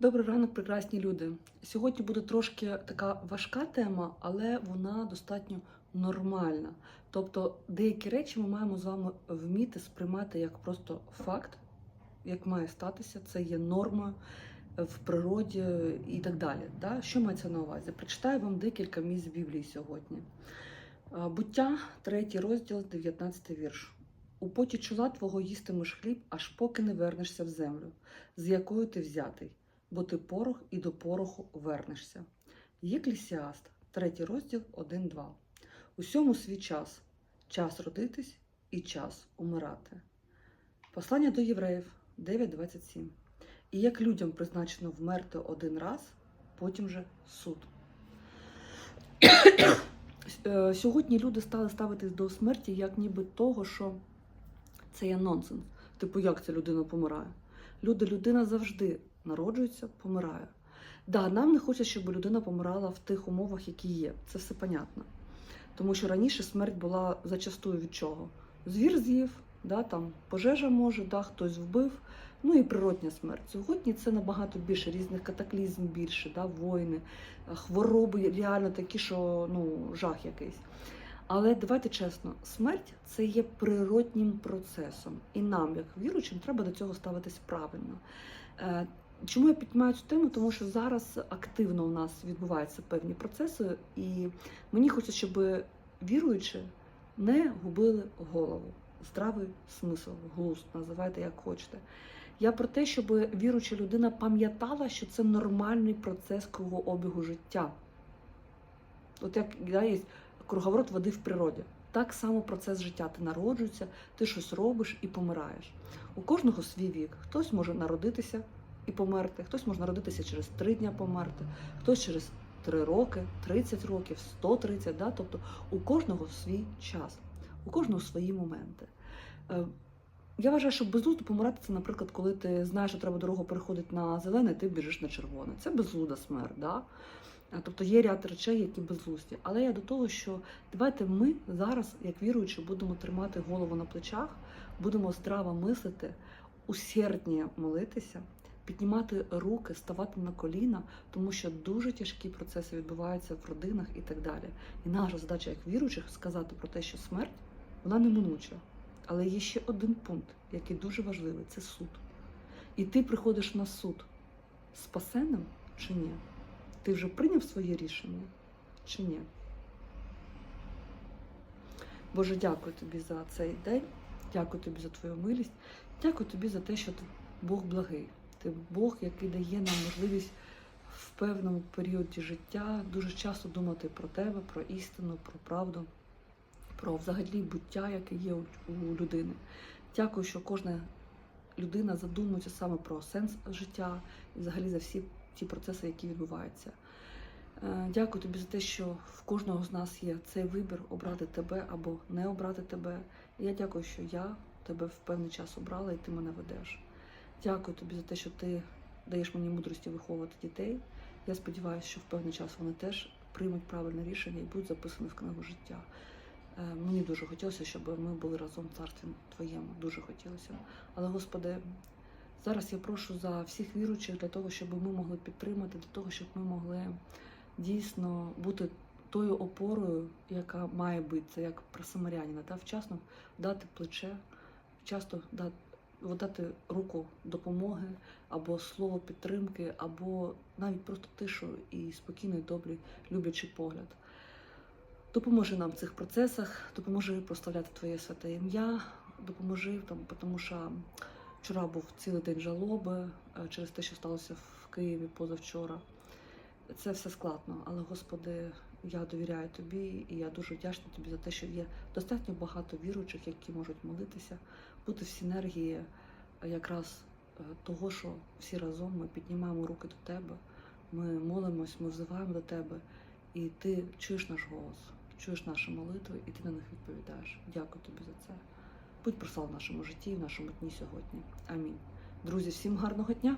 Добрий ранок, прекрасні люди. Сьогодні буде трошки така важка тема, але вона достатньо нормальна. Тобто деякі речі ми маємо з вами вміти сприймати як просто факт, як має статися, це є нормою в природі і так далі. Да? Що мається на увазі? Прочитаю вам декілька місць Біблії сьогодні. Буття, 3 розділ, 19 вірш. У поті чола твого їстимеш хліб, аж поки не вернешся в землю, з якою ти взятий бо ти порох і до пороху вернешся. Єклісіаст, 3 розділ 1-2. Усьому свій час, час родитись і час умирати. Послання до євреїв 9.27. І як людям призначено вмерти один раз, потім же суд. Е, Сьогодні люди стали ставитись до смерті як ніби того, що це є нонсенс. Типу, як ця людина помирає? Люди, людина завжди народжується, помирає. Да, нам не хочеться, щоб людина помирала в тих умовах, які є. Це все понятно. Тому що раніше смерть була зачастую від чого? Звір з'їв, да, там пожежа може, да, хтось вбив, ну і природня смерть. Сьогодні це набагато більше різних катаклізм більше, да, воїни, хвороби реально такі, що ну, жах якийсь. Але давайте чесно, смерть це є природнім процесом, і нам, як віруючим, треба до цього ставитись правильно. Чому я піднімаю цю тему? Тому що зараз активно у нас відбуваються певні процеси, і мені хочеться, щоб віруючі не губили голову, здравий смисл, глузд, називайте як хочете. Я про те, щоб віруюча людина пам'ятала, що це нормальний процес кругообігу життя. От як да, є круговорот води в природі. Так само процес життя. Ти народжуєшся, ти щось робиш і помираєш. У кожного свій вік. Хтось може народитися і померти, хтось може народитися через три дня померти, хтось через 3 роки, 30 років, 130, да? тобто у кожного свій час, у кожного свої моменти. Е, Я вважаю, що безглуздо помирати це, наприклад, коли ти знаєш, що треба дорогу переходити на зелене, ти біжиш на червоне. Це безглуда смерть. Да? Е, Тобто є ряд речей, які безглузді. Але я до того, що давайте ми зараз, як віруючі, будемо тримати голову на плечах, будемо здраво мислити, усердні молитися, піднімати руки, ставати на коліна, тому що дуже тяжкі процеси відбуваються в родинах і так далі. І наша задача як віруючих сказати про те, що смерть вона неминуча. Але є ще один пункт, який дуже важливий це суд. І ти приходиш на суд спасеним чи ні? Ти вже прийняв своє рішення чи ні? Боже, дякую тобі за цей день, дякую тобі за твою милість, дякую тобі за те, що ти Бог благий. Ти Бог, який дає нам можливість в певному періоді життя дуже часто думати про тебе, про істину, про правду, про взагалі буття, яке є у у людини. Дякую, що кожна людина задумується саме про сенс життя і взагалі за всі ті процеси, які відбуваються. Е, Дякую тобі за те, що в кожного з нас є цей вибір обрати тебе або не обрати тебе. І я дякую, що я тебе в певний час обрала і ти мене ведеш. Дякую тобі за те, що ти даєш мені мудрості виховувати дітей. Я сподіваюся, що в певний час вони теж приймуть правильне рішення і будуть записані в книгу життя. Е, Мені дуже хотілося, щоб ми були разом в царстві твоєму. Дуже хотілося. Але, Господи, зараз я прошу за всіх віруючих для того, щоб ми могли підтримати, для того, щоб ми могли дійсно бути тою опорою, яка має бути, це як про самарянина, та вчасно дати плече, вчасно дати, дати руку допомоги, або слово підтримки, або навіть просто тишу і спокійний, добрий, люблячий погляд. Допоможи нам в цих процесах, допоможи прославляти Твоє святе ім'я, допоможи там, тому що вчора був цілий день жалоби е, через те, що сталося в Києві позавчора. Це все складно, але Господи, я довіряю тобі, і я дуже вдячна тобі за те, що є достатньо багато віруючих, які можуть молитися, бути в синергії якраз е, того, що всі разом ми піднімаємо руки до тебе, ми молимось, ми взиваємо до тебе, і ти чуєш наш голос, чуєш наші молитви, і ти на них відповідаєш. Дякую тобі за це. Будь прослав в нашому житті і в нашому дні сьогодні. Амінь. Друзі, всім гарного дня!